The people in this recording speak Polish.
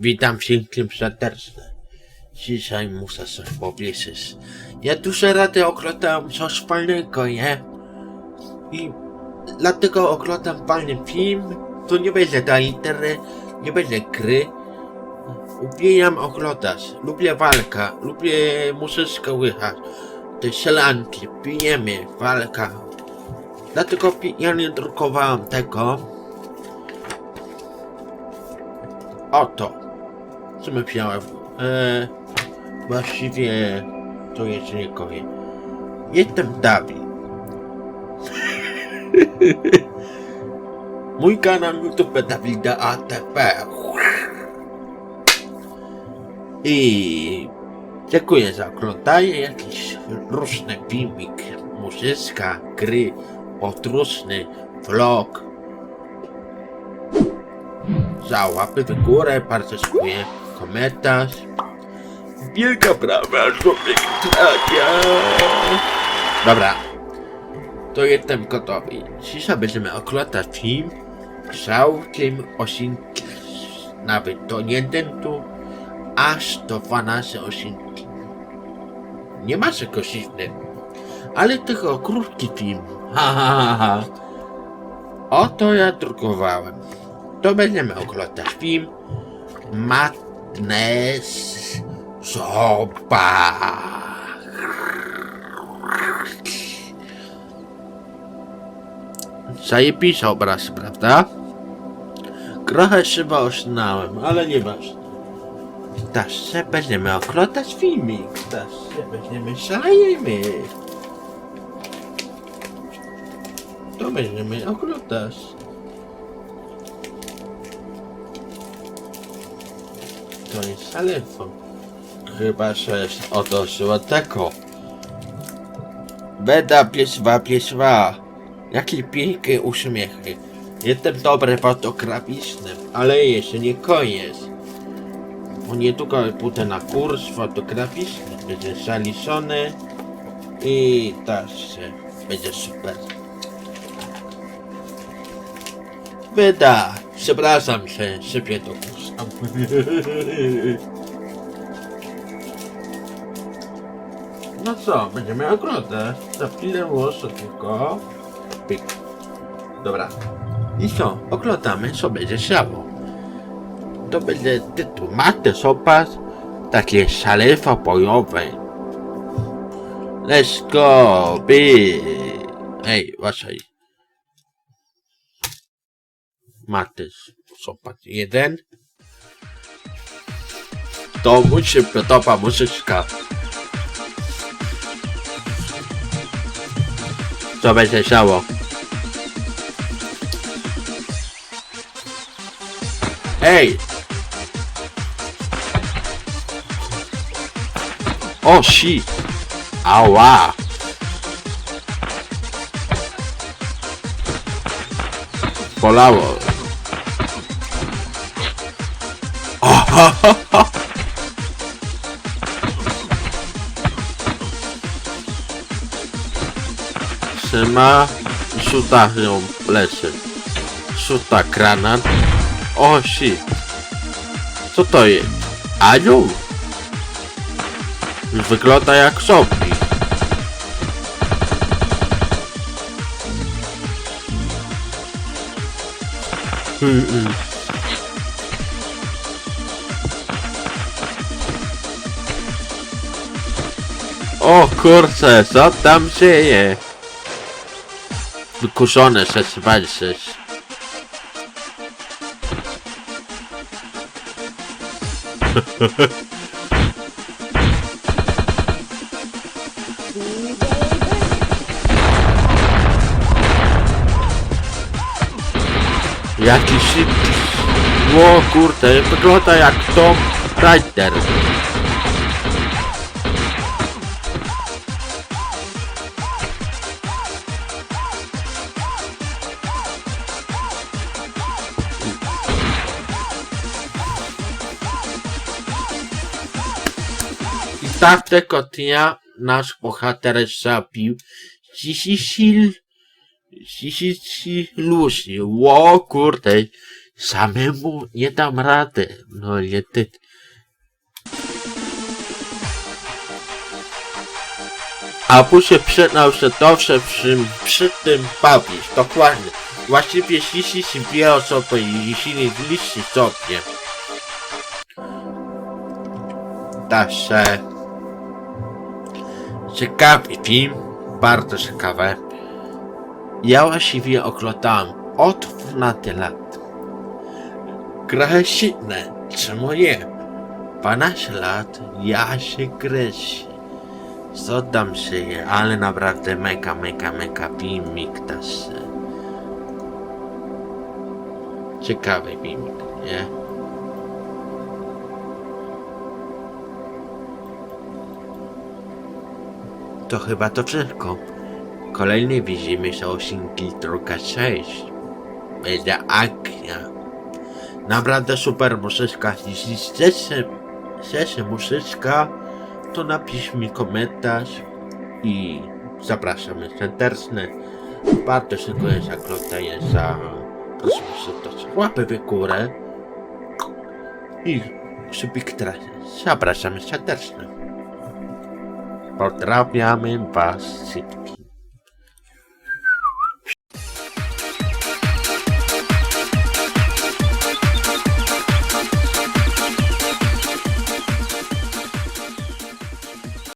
Witam wszystkim serdecznie. Dzisiaj muszę coś powiedzieć. Ja dużo razy oglądam coś fajnego, nie? I dlatego oglądam fajny film. To nie będzie na internet, nie będzie gry. Uwielbiam oglądać. Lubię walkę, lubię muzyczkę łychać. Te sielanki, pijemy, walka. Dlatego ja nie drukowałem tego. Oto. Co wziąłem? Eee, właściwie to jeszcze nie powiem. Jestem Dawid. Mój kanał YouTube Dawida ATP. I dziękuję za oglądanie jakiś różny filmik, muzyczka, gry, podróżny vlog. Za łapy w górę, bardzo dziękuję. Komentarz. Wielka brawa, subskrypcja. Dobra. To jestem gotowy. Dzisiaj będziemy oglądać film całkiem osinki. Nawet do jeden tu, aż do 12 osinki. Nie ma czegoś innego. Ale tylko krótki film. Ha, ha, ha. Oto ja drukowałem. To będziemy oglądać film Madness Soba. Zajebisty obraz, prawda? Trochę chyba osnałem, ale nieważne. Teraz się będziemy oglądać filmik. Teraz się będziemy szalejemy. To będziemy oglądać. To jest telefon. Chyba, że oto złotego. Beda pieswa, pieswa. Jakie piękne uśmiechy. Jestem dobry fotograficznym, ale jeszcze nie koniec. Bo niedługo pójdę na kurs fotograficzny. Będzie zaliczony i też będzie super. Beda, przepraszam się, szybie to puszczam. No co, będziemy oglądać. Za chwilę włożę tylko. Pyk. Dobra. I co, oglądamy, co będzie działo. To będzie tytuł Matę Sopas, takie szaleństwo bojowe. Let's go, by. Ej, uważaj. Matę Sopas jeden. To mu się podoba muzyczka. Co będzie działo? Ej! O, si! Ała! Bolało. O, Trzyma, rzuta ją plecy. Rzuta granat. O, si. Co to jest? Anioł? Wygląda jak zombie. Mm, mm. O kurczę, co tam dzieje? Wykuszone się walczyć. Jaki szybki. O kurde, wygląda jak Tom Raider. I tak tego dnia nasz bohater zabił Dzisisil Dzisisi Lucy. Ło kurde, Samemu nie dam rady. No niestety. A się przyznał, że dobrze przy, przy tym bawić, dokładnie. Właściwie jeśli się dwie osoby i jeśli nie liczy sobie. Także... Ciekawy film, bardzo ciekawe. Ja właściwie oglądałem od 12 lat. Trochę silne, czemu nie? 12 lat, ja się gryzie. Zodam się je, ale naprawdę mega, mega, mega filmik też. Ciekawy filmik, nie? To chyba to wszystko. Kolejny widzimy się odcinki druga 6. Będzie akcja. Naprawdę super muzyczka. Jeśli chcecie, chcecie muzyczka, to napisz mi komentarz i zapraszamy serdecznie. Bardzo dziękuję za oglądanie, za proszę serdecznie łapy w górę i subiktrę. Zapraszamy serdecznie. Pozdrawiamy Was wszystkich.